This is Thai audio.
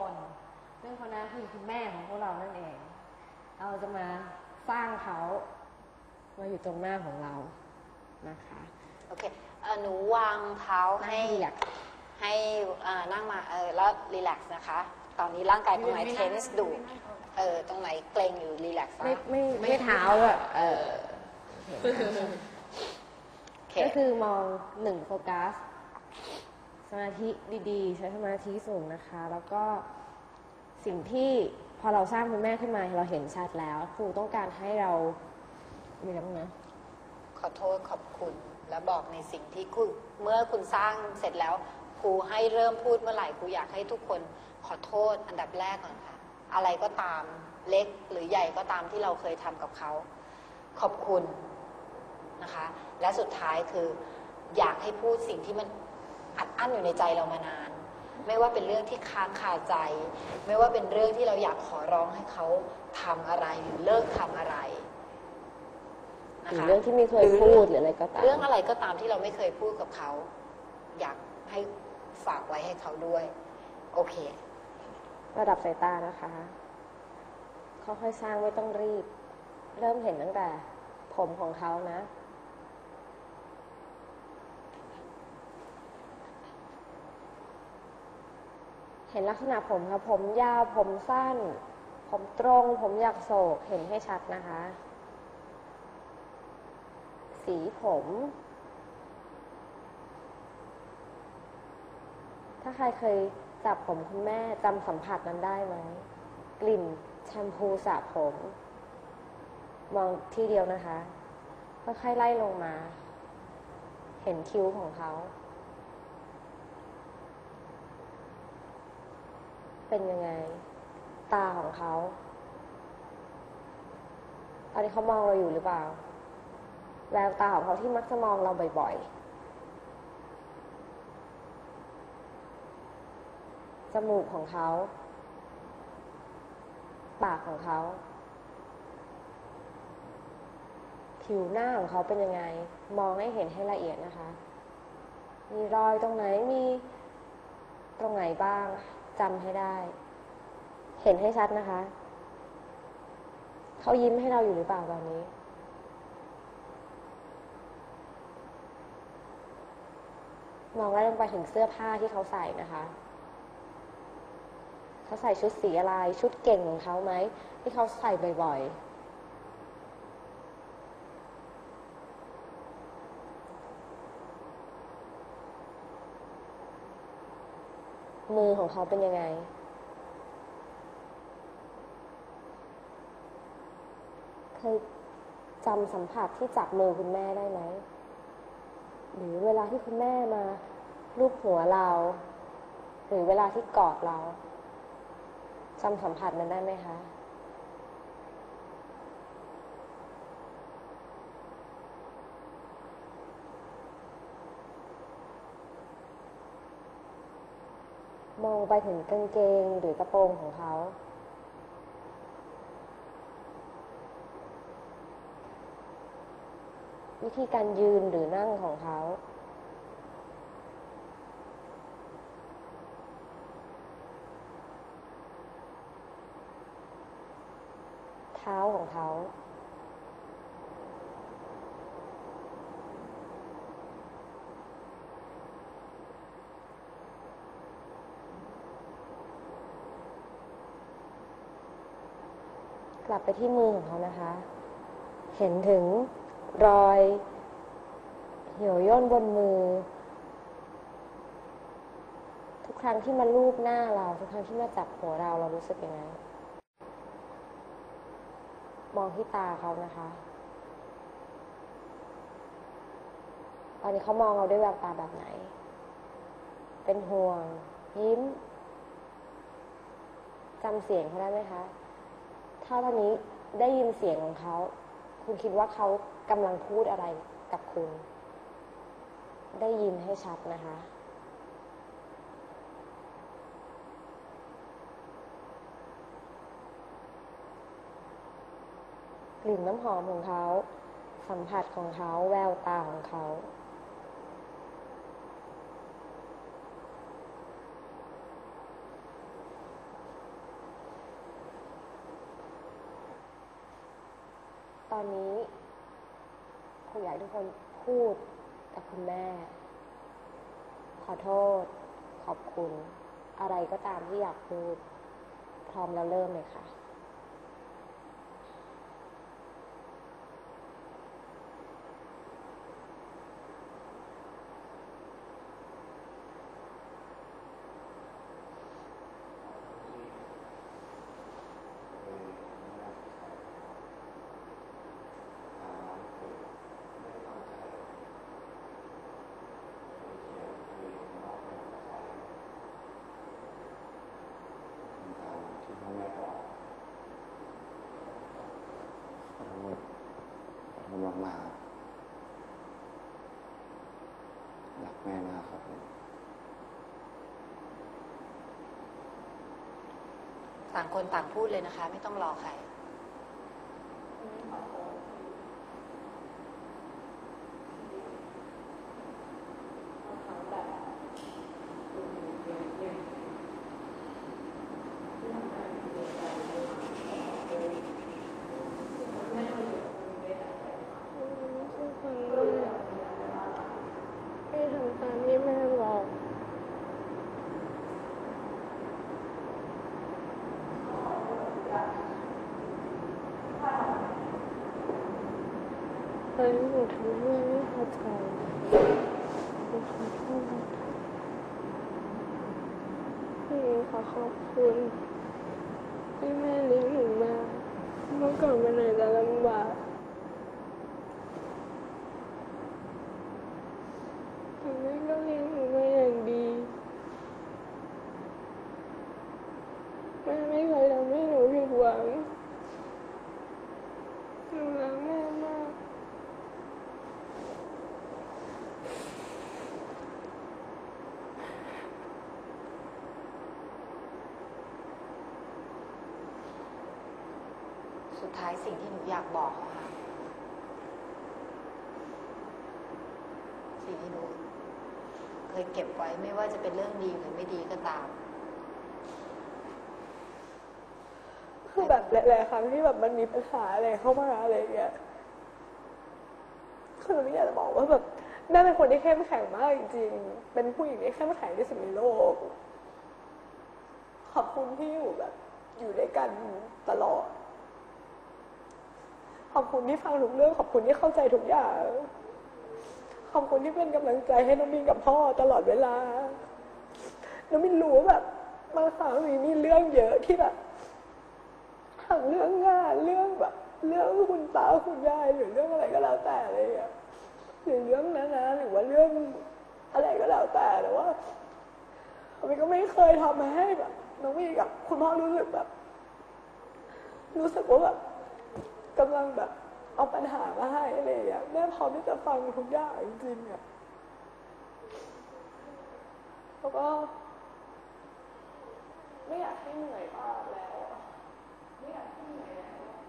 คนซึ่งคนนั้นคือคุณแม่ของพวกเรานั่นเอง เราจะมาสร้างเขามาอยู่ตรงหน้าของเรานะคะโอเคเอ่อหนูวางเท้าให้เหยียดให้อ่านั่งมาเออแล้วรีแลกซ์นะคะ ตอนนี้ร่างกายตรงไหนเทนส์ดูเออตรงไหนเกร็งอยู่รีแลกซ์ไม่ไม่ไม่เท้าอะเออโอเคก็คือมองหนึ่งโฟกัส สมาธิดีๆ ใช้สมาธิสูงนะคะ แล้วก็สิ่งที่พอเราสร้างคุณแม่ขึ้นมาเราเห็นชัดแล้ว ครูต้องการให้เรามีอะไรบ้างนะขอโทษขอบคุณและบอกในสิ่งที่คุณเมื่อคุณสร้างเสร็จแล้วครูให้เริ่มพูดเมื่อไหร่ครูอยากให้ทุกคนขอโทษอันดับแรกก่อนค่ะ อะไรก็ตามเล็กหรือใหญ่ก็ตามที่เราเคยทำกับเขา ขอบคุณนะคะ และสุดท้ายคืออยากให้พูดสิ่งที่มัน อัดอั้นอยู่ในใจเรามานาน ไม่ว่าเป็นเรื่องที่ค้างคาใจ ไม่ว่าเป็นเรื่องที่เราอยากขอร้องให้เขาทำอะไรหรือเลิกทำอะไรหนะรือคะเรื่องที่ไม่เคยพูดหรืออะไรก็ตาม เรื่องอะไรก็ตามที่เราไม่เคยพูดกับเขา อยากให้ฝากไว้ให้เขาด้วย โอเค ระดับสายตานะคะค่อยๆสร้างไม่ต้องรีบ เริ่มเห็นตั้งแต่ ผมของเขานะ เห็นลักษณะผมค่ะผมยาวผมสั้น ผมตรง ผมอยากโศกเห็นให้ชัดนะคะ สีผม ถ้าใครเคยจับผมคุณแม่จำสัมผัสนั้นได้ไหมกลิ่นแชมพูสระผม มองที่เดียวนะคะค่อยๆไล่ลงมา เห็นคิ้วของเขา เป็นยังไง ตาของเขา ตอนนี้เขามองเราอยู่หรือเปล่า แววตาของเขาที่มักจะมองเราบ่อยๆ จมูกของเขา ปากของเขา ผิวหน้าของเขาเป็นยังไง มองให้เห็นให้ละเอียดนะคะ มีรอยตรงไหน มีตรงไหนบ้าง จำให้ได้ เห็นให้ชัดนะคะ เขายิ้มให้เราอยู่หรือเปล่าตอนนี้มองไล่ลงไปถึงเสื้อผ้าที่เขาใส่นะคะ เขาใส่ชุดสีอะไร ชุดเก่งของเขาไหม ที่เขาใส่บ่อยๆ มือของเขาเป็นยังไง เคยจำสัมผัสที่จับมือคุณแม่ได้ไหม หรือเวลาที่คุณแม่มาลูบหัวเรา หรือเวลาที่กอดเราจำสัมผัสมันได้ไหมคะ มองไปถึงกางเกงหรือกระโปรงของเขา วิธีการยืนหรือนั่งของเขา เท้าของเขา กลับไปที่มือของเขานะคะ เห็นถึงรอยเหี่ยวย่นบนมือ ทุกครั้งที่มาลูบหน้าเรา ทุกครั้งที่มาจับหัวเราเรารู้สึกยังไง มองที่ตาเขานะคะ ตอนนี้เขามองเราด้วยแววตาแบบไหน เป็นห่วง ยิ้มจำเสียงเขาได้ไหมคะ ถ้าตอนนี้ได้ยินเสียงของเขา คุณคิดว่าเขากำลังพูดอะไรกับคุณ ได้ยินให้ชัดนะคะ กลิ่นน้ำหอมของเขา สัมผัสของเขา แววตาของเขา ตอนนี้คุณอยากทุกคนพูดกับคุณแม่ ขอโทษ ขอบคุณ อะไรก็ตามที่อยากพูด พร้อมแล้วเริ่มเลยค่ะ ที่พ่อแม่บอกขอโทษ ขอโทษมากๆรักแม่มากครับผมต่างคนต่างพูดเลยนะคะ ไม่ต้องรอใคร ไม่ทำตามที่แม่บอก ตอทำให้แม่ไม่พอใจขอโทษพี่ขอขอบคุณที่แม่เลี้ยงหนูมาเมื่อก่อนมันอาจจะลำบาก แต่แม่ก็เลี้ยงหนูมาอย่างดีแม่ไม่เคยทำให้หนูผิดหวังหนูรักแม่มาก สุดท้ายสิ่งที่หนูอยากบอกค่ะ สิ่งที่หนูเคยเก็บไว้ไม่ว่าจะเป็นเรื่องดีหรือไม่ดีก็ตามคือแบบหลายๆครั้งที่แบบมันมีปัญหาอะไรเข้ามาอะไรอย่างเงี้ยคือเราไม่อยากจะบอกว่าแบบแม่เป็นคนที่เข้มแข็งมากจริงๆ เป็นผู้หญิงที่เข้มแข็งที่สุดในโลก ขอบคุณที่อยู่แบบ อยู่ด้วยกันตลอด ขอบคุณที่ฟังทุกเรื่อง ขอบคุณที่เข้าใจทุกอย่าง ขอบคุณที่เป็นกำลังใจให้น้องมินกับพ่อตลอดเวลา น้องมินรู้ว่าแบบบางครั้งมีมีเรื่องเยอะที่แบบทั้งเรื่องงานเรื่องแบบ เรื่องคุณตาคุณยายหรือเรื่องอะไรก็แล้วแต่อะไรอย่างนี้หรือเรื่องนั้นนะหรือว่าเรื่องอะไรก็แล้วแต่แต่ว่ามันก็ไม่เคยทำให้แบบน้องมีกับ คุณพ่อรู้สึกแบบ รู้สึกว่าแบบ กำลังแบบเอาปัญหามาให้อะไรอย่างเงี้ยแม่พร้อมที่จะฟังทุกอย่างจริงๆอะแล้วก็ไม่อยากให้เหนื่อยมากแล้ว ไม่อยากให้เหนื่อยแล้ว